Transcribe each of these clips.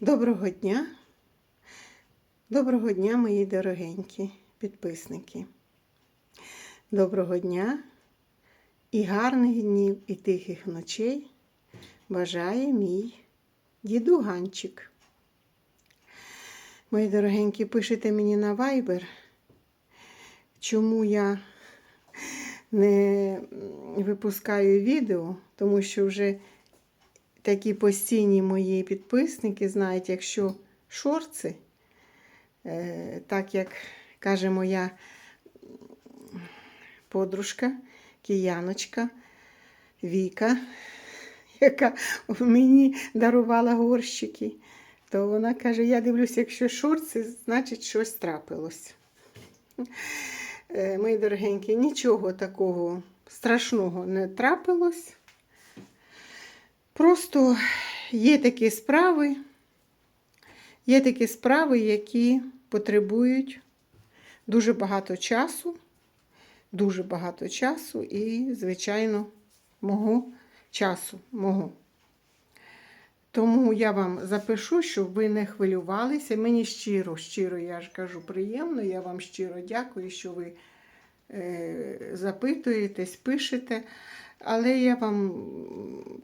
Доброго дня. Доброго дня, мої дорогенькі підписники. Доброго дня і гарних днів, і тихих ночей бажає мій діду Ганчик. Мої дорогенькі, пишете мені на Viber, чому я не випускаю відео, тому що вже такі постійні мої підписники знають, якщо шорти, е, так як каже моя подружка, кияночка Віка, яка мені дарувала горщики, то вона каже: я дивлюся, якщо шорти, значить щось трапилось. Е, Мої дорогенькі, нічого такого страшного не трапилось. Просто є такі справи, є такі справи, які потребують дуже багато часу, дуже багато часу і, звичайно, мого часу, мого. Тому я вам запишу, щоб ви не хвилювалися. Мені щиро, щиро, я ж кажу, приємно. Я вам щиро дякую, що ви е, запитуєтесь, пишете. Але я вам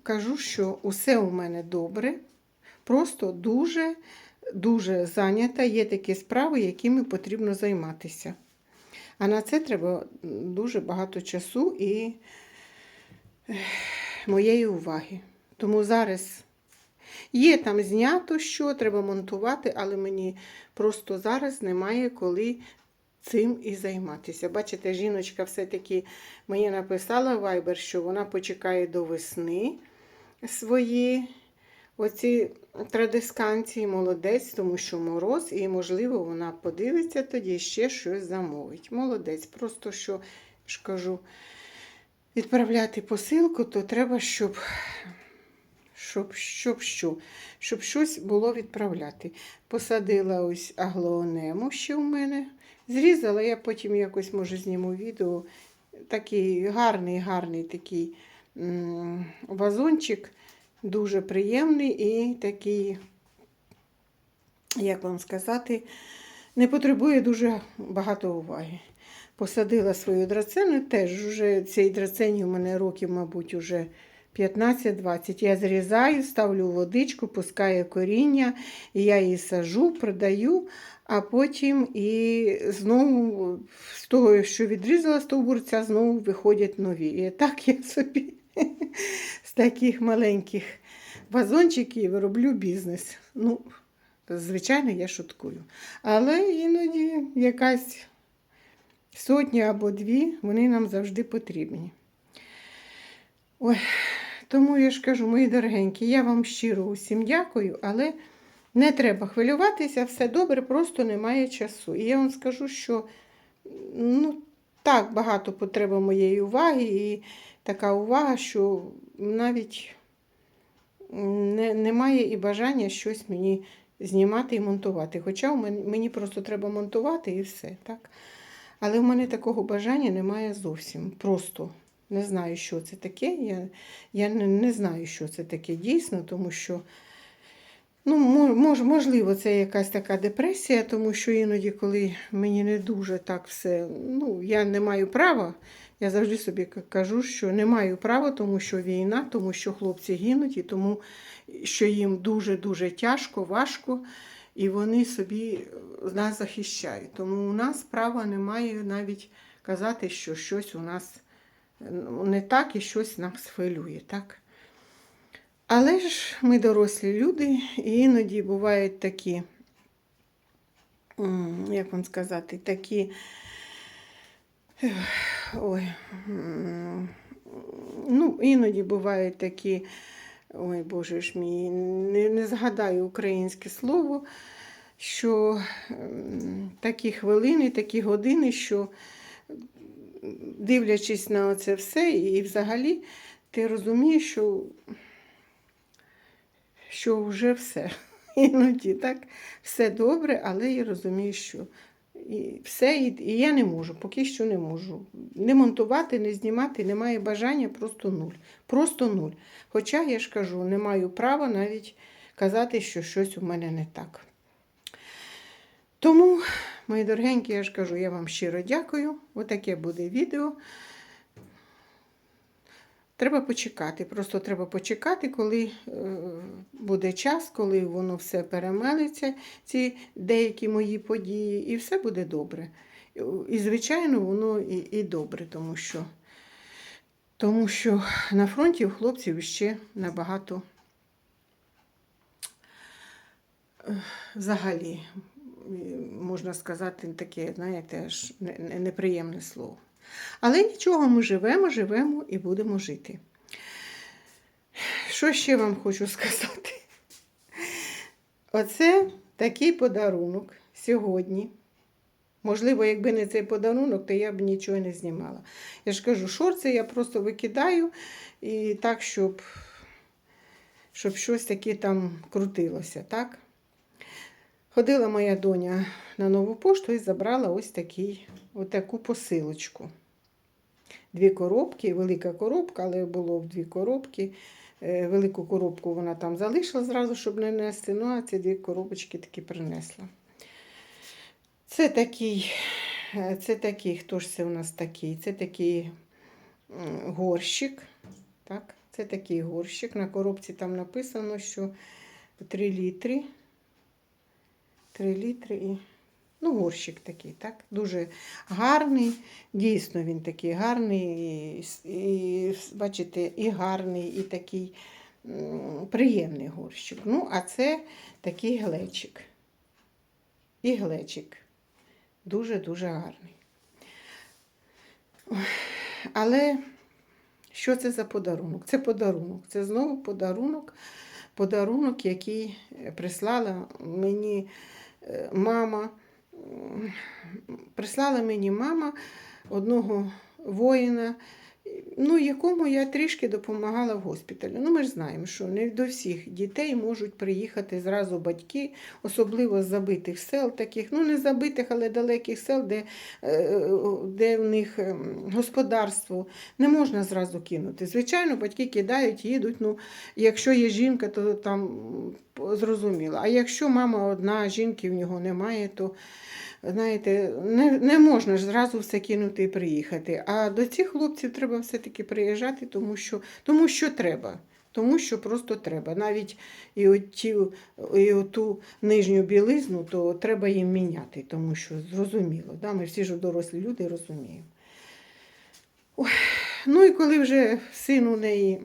кажу, що усе у мене добре. Просто дуже, дуже зайнята. Є такі справи, якими потрібно займатися. А на це треба дуже багато часу і моєї уваги. Тому зараз є там знято, що треба монтувати, але мені просто зараз немає коли цим і займатися. Бачите, жіночка все-таки мені написала в Viber, що вона почекає до весни свої оці традисканції, молодець, тому що мороз, і, можливо, вона подивиться тоді ще щось замовить. Молодець. Просто що ж кажу, відправляти посилку, то треба, щоб. Щоб, щоб що? Щоб щось було відправляти. Посадила ось аглоонему ще у мене. Зрізала, я потім якось, може, зніму відео. Такий гарний, гарний такий вазончик, дуже приємний і такий, як вам сказати, не потребує дуже багато уваги. Посадила свою драцену, теж вже цій драцені у мене років, мабуть, уже 15-20. Я зрізаю, ставлю водичку, пускаю коріння, я її сажу, продаю, а потім і знову з того, що відрізала стовбурця, знову виходять нові. І так я собі з таких маленьких вазончиків роблю бізнес. Ну, звичайно, я шуткую. Але іноді якась сотня або дві, вони нам завжди потрібні. Ой, тому я ж кажу, мої дорогенькі, я вам щиро усім дякую, але не треба хвилюватися, все добре, просто немає часу. І я вам скажу, що ну, так багато потреба моєї уваги, і така увага, що навіть не, немає і бажання щось мені знімати і монтувати. Хоча мені, просто треба монтувати і все. так. Але в мене такого бажання немає зовсім. Просто не знаю, що це таке. Я я не знаю, що це таке дійсно, тому що, ну, мож, можливо, це якась така депресія, тому що іноді, коли мені не дуже так все, ну, я не маю права. Я завжди собі кажу, що не маю права, тому що війна, тому що хлопці гинуть, і тому що їм дуже-дуже тяжко, важко, і вони собі нас захищають. Тому у нас права немає навіть казати, що щось у нас не так і щось нас хвилює. так? Але ж ми дорослі люди, і іноді бувають такі, як вам сказати, такі. Ой, ну, іноді бувають такі, ой, Боже ж мій, не, не згадаю українське слово, що такі хвилини, такі години, що дивлячись на це все, і взагалі ти розумієш, що що вже все. Іноді так, все добре, але я розумію, що і все, і я не можу, поки що не можу. Не монтувати, не знімати, немає бажання, просто нуль. Просто нуль. Хоча, я ж кажу, не маю права навіть казати, що щось у мене не так. Тому, мої дорогенькі, я ж кажу, я вам щиро дякую. Отаке буде відео. Треба почекати. Просто треба почекати, коли е, буде час, коли воно все перемелиться, ці деякі мої події, і все буде добре. І, звичайно, воно і, і добре, тому що, тому що на фронті у хлопців ще набагато е, взагалі, можна сказати, таке, знаєте, аж не- не- неприємне слово. Але нічого, ми живемо, живемо і будемо жити. Що ще вам хочу сказати? Оце такий подарунок сьогодні. Можливо, якби не цей подарунок, то я б нічого не знімала. Я ж кажу, шорти я просто викидаю і так, щоб, щоб щось таке там крутилося, так? Ходила моя доня на нову пошту і забрала ось такий, отаку посилочку. Дві коробки, велика коробка, але було в дві коробки. Е, Велику коробку вона там залишила зразу, щоб не нести. Ну, а ці дві коробочки таки принесла. Це такий, е, це такий, хто ж це у нас такий? Це такий горщик. Так, це такий горщик. На коробці там написано, що 3 літри. 3 літри і. Ну, горщик такий, так? Дуже гарний. Дійсно, він такий гарний, і, і бачите, і гарний, і такий приємний горщик. Ну, а це такий глечик. І глечик. Дуже-дуже гарний. Але що це за подарунок? Це подарунок. Це знову подарунок, подарунок, який прислала мені е, мама. Прислала мені мама одного воїна, ну, якому я трішки допомагала в госпіталі. Ну, ми ж знаємо, що не до всіх дітей можуть приїхати зразу батьки, особливо з забитих сел, таких, ну не забитих, але далеких сел, де, е, де в них ем, господарство не можна зразу кинути. Звичайно, батьки кидають, їдуть. Ну, якщо є жінка, то там зрозуміло. А якщо мама одна, жінки в нього немає, то знаєте, не, не можна ж зразу все кинути і приїхати. А до цих хлопців треба все-таки приїжджати, тому що, тому що треба. Тому що просто треба. Навіть і, оті, і оту нижню білизну, то треба їм міняти, тому що зрозуміло. Да? Ми всі ж дорослі люди розуміємо. Ой, ну і коли вже син у неї,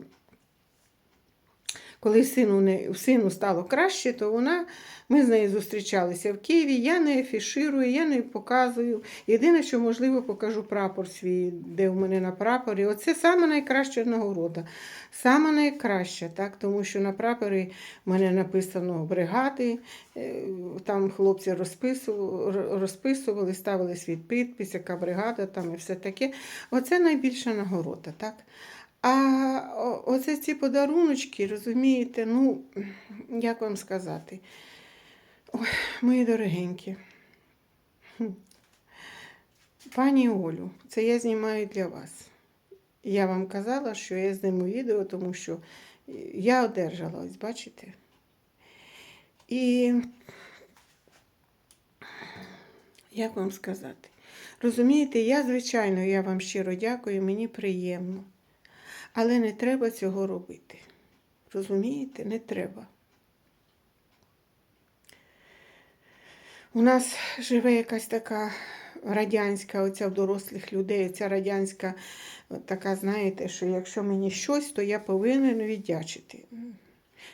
коли сину, не, сину стало краще, то вона, ми з нею зустрічалися в Києві. Я не афіширую, я не показую. Єдине, що можливо, покажу прапор свій, де в мене на прапорі. Оце саме найкраща нагорода. Саме найкраща, так? тому що на прапорі в мене написано бригади. е, Там хлопці розписували, розписували, ставили свій підпис, яка бригада там і все таке. Оце найбільша нагорода. так? А оце ці подаруночки, розумієте, ну, як вам сказати? Ой, мої дорогенькі. Пані Олю, це я знімаю для вас. Я вам казала, що я зніму відео, тому що я одержала, ось бачите. І як вам сказати? Розумієте, я, звичайно, я вам щиро дякую, мені приємно. Але не треба цього робити. Розумієте, не треба. У нас живе якась така радянська, оця в дорослих людей, ця радянська, така, знаєте, що якщо мені щось, то я повинен віддячити.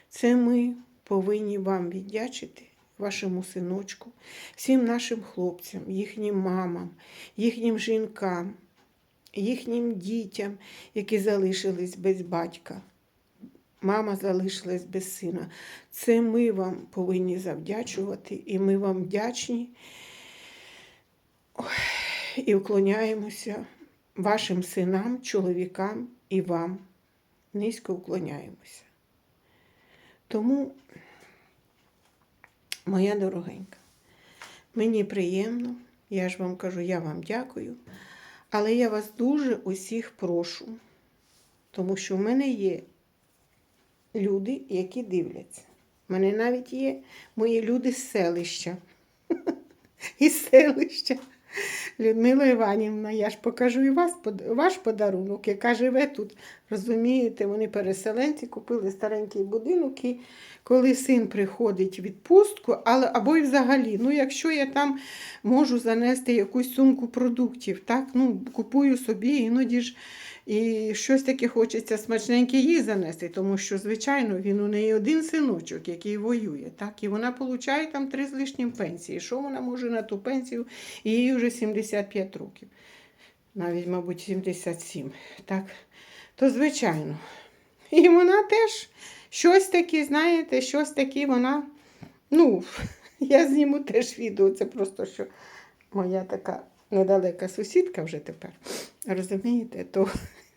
Це ми повинні вам віддячити, вашому синочку, всім нашим хлопцям, їхнім мамам, їхнім жінкам, їхнім дітям, які залишились без батька. Мама залишилась без сина. Це ми вам повинні завдячувати, і ми вам вдячні і вклоняємося вашим синам, чоловікам і вам. Низько вклоняємося. Тому, моя дорогенька, мені приємно, я ж вам кажу, я вам дякую. Але я вас дуже усіх прошу, тому що в мене є люди, які дивляться У мене навіть є мої люди з селища. Із селища. Людмила Іванівна, я ж покажу і вас, ваш подарунок, яка живе тут. Розумієте, вони переселенці, купили старенький будинок, і коли син приходить в відпустку, але або й взагалі, ну якщо я там можу занести якусь сумку продуктів, так, ну, купую собі, іноді ж і щось таке хочеться смачненьке їй занести, тому що, звичайно, він у неї один синочок, який воює, так, і вона получає там три з лишнім пенсії. Що вона може на ту пенсію? Їй вже 75 років, навіть, мабуть, 77. Так? То, звичайно. І вона теж щось таке, знаєте, щось таке вона. Ну, я зніму теж відео, це просто що моя така недалека сусідка вже тепер. Розумієте, то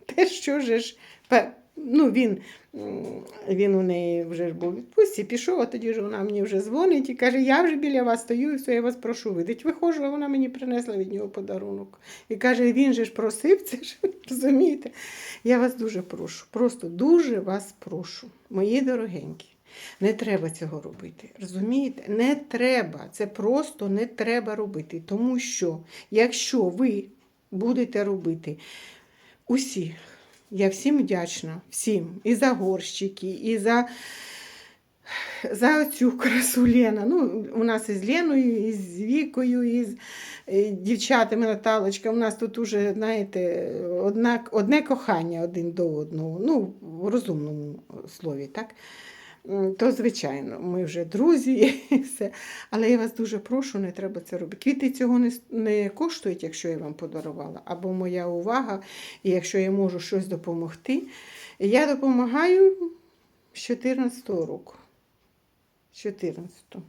те, що же ж. Ну, він, він у неї вже ж був відпустці, пішов, а тоді ж вона мені вже дзвонить і каже, я вже біля вас стою і все, я вас прошу видить. Виходжу, а вона мені принесла від нього подарунок. І каже, він же ж просив це ж, розумієте? Я вас дуже прошу, просто дуже вас прошу, мої дорогенькі. Не треба цього робити. Розумієте? Не треба. Це просто не треба робити. Тому що, якщо ви будете робити усі, я всім вдячна, всім, і за горщики, і за, за цю красу Лена. Ну, у нас із Леною, і з Вікою, і з е, дівчатами Наталочка. У нас тут уже, знаєте, одна, одне кохання один до одного. Ну, в розумному слові, так? То, звичайно, ми вже друзі і все. Але я вас дуже прошу, не треба це робити. Квіти цього не, не коштують, якщо я вам подарувала, або моя увага, і якщо я можу щось допомогти. Я допомагаю з 14-го року. 14-го.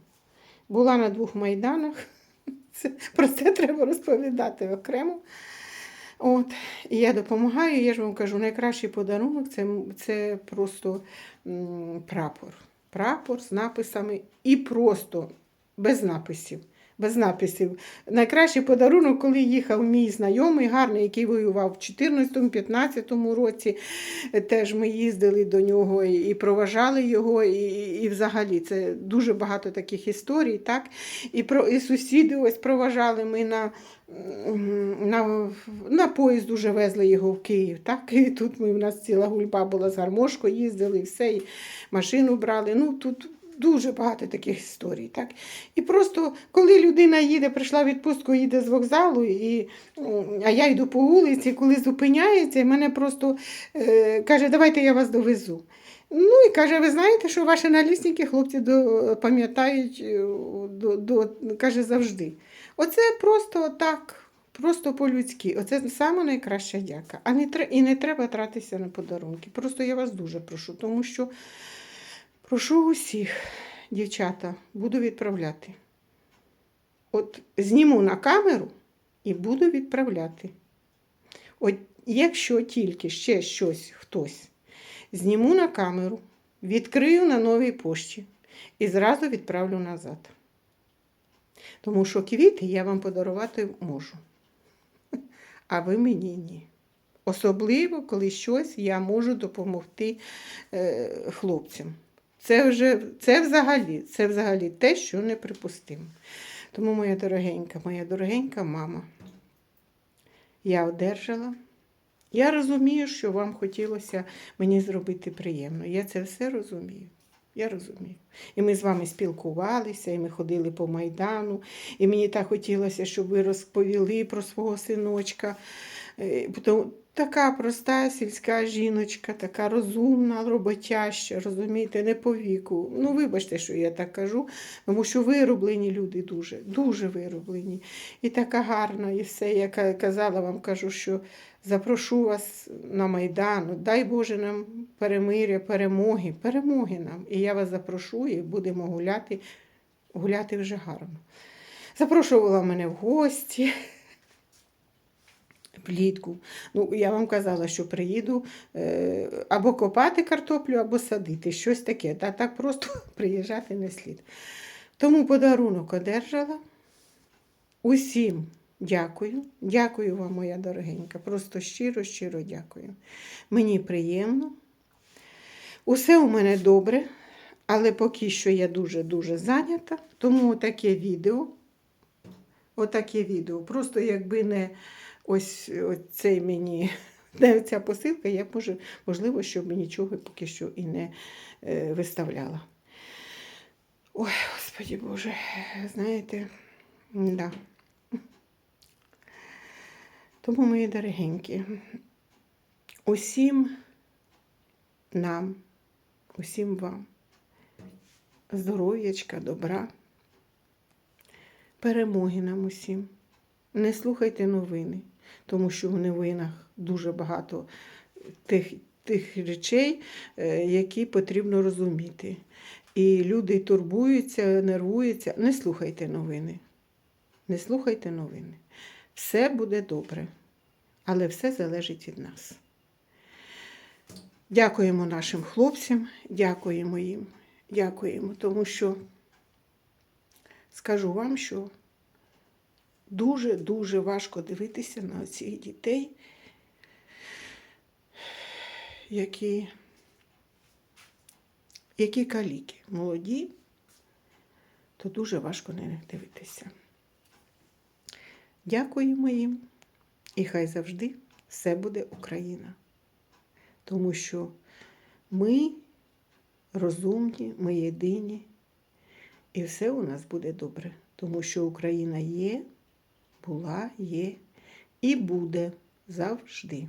Була на двох майданах. Це, про це треба розповідати окремо. От, і я допомагаю, я ж вам кажу, найкращий подарунок це, це просто м, прапор. Прапор з написами і просто без написів. Без написів. Найкращий подарунок, коли їхав мій знайомий, гарний, який воював в 14-15 році. Е, Теж ми їздили до нього і, проважали його, і, і взагалі це дуже багато таких історій. Так? І, про, і сусіди ось проважали ми на, на, на поїзд уже везли його в Київ. Так? І тут ми, в нас ціла гульба була з гармошкою, їздили, все, і машину брали. Ну, тут дуже багато таких історій. Так? І просто, коли людина їде, прийшла в відпустку, їде з вокзалу, і, а я йду по вулиці, коли зупиняється, і мене просто е, каже, давайте я вас довезу. Ну і каже, ви знаєте, що ваші налісники хлопці до, пам'ятають е, до, до, каже, завжди. Оце просто так, просто по-людськи. Оце саме найкраща дяка. А не, і не треба тратитися на подарунки. Просто я вас дуже прошу, тому що прошу усіх, дівчата, буду відправляти. От зніму на камеру і буду відправляти. От якщо тільки ще щось хтось зніму на камеру, відкрию на новій пошті і зразу відправлю назад. Тому що квіти я вам подарувати можу, а ви мені ні. Особливо, коли щось я можу допомогти е, хлопцям. Це вже це взагалі, це взагалі те, що неприпустимо. Тому, моя дорогенька, моя дорогенька мама, я одержала. Я розумію, що вам хотілося мені зробити приємно. Я це все розумію. Я розумію. І ми з вами спілкувалися, і ми ходили по Майдану, і мені так хотілося, щоб ви розповіли про свого синочка. Така проста сільська жіночка, така розумна, роботяща, розумієте, не по віку. Ну, вибачте, що я так кажу, тому що вироблені люди дуже, дуже вироблені. І така гарна, і все. Я казала вам, кажу, що запрошу вас на Майдан. Дай Боже нам перемиря, перемоги, перемоги нам. І я вас запрошу, і будемо гуляти, гуляти вже гарно. Запрошувала мене в гості. Влітку. Ну, я вам казала, що приїду е, або копати картоплю, або садити. Щось таке. Та так просто приїжджати не слід. Тому подарунок одержала. Усім дякую. Дякую вам, моя дорогенька. Просто щиро, щиро дякую. Мені приємно. Усе у мене добре, Але поки що я дуже-дуже зайнята, тому таке відео. Отаке відео. Просто якби не ось, цей мені ця посилка, я б може, можливо, щоб нічого поки що і не е, виставляла. Ой, Господі Боже, знаєте, да. Тому, мої дорогенькі, усім нам, усім вам здоров'ячка, добра, перемоги нам усім. Не слухайте новини, тому що в новинах дуже багато тих, тих речей, е, які потрібно розуміти. І люди турбуються, нервуються. Не слухайте новини. Не слухайте новини. Все буде добре, але все залежить від нас. Дякуємо нашим хлопцям, дякуємо їм, дякуємо, тому що скажу вам, що дуже-дуже важко дивитися на цих дітей, які, які каліки, молоді, то дуже важко на них дивитися. Дякуємо їм, і хай завжди все буде Україна. Тому що ми розумні, ми єдині, і все у нас буде добре. Тому що Україна є, була, є і буде завжди.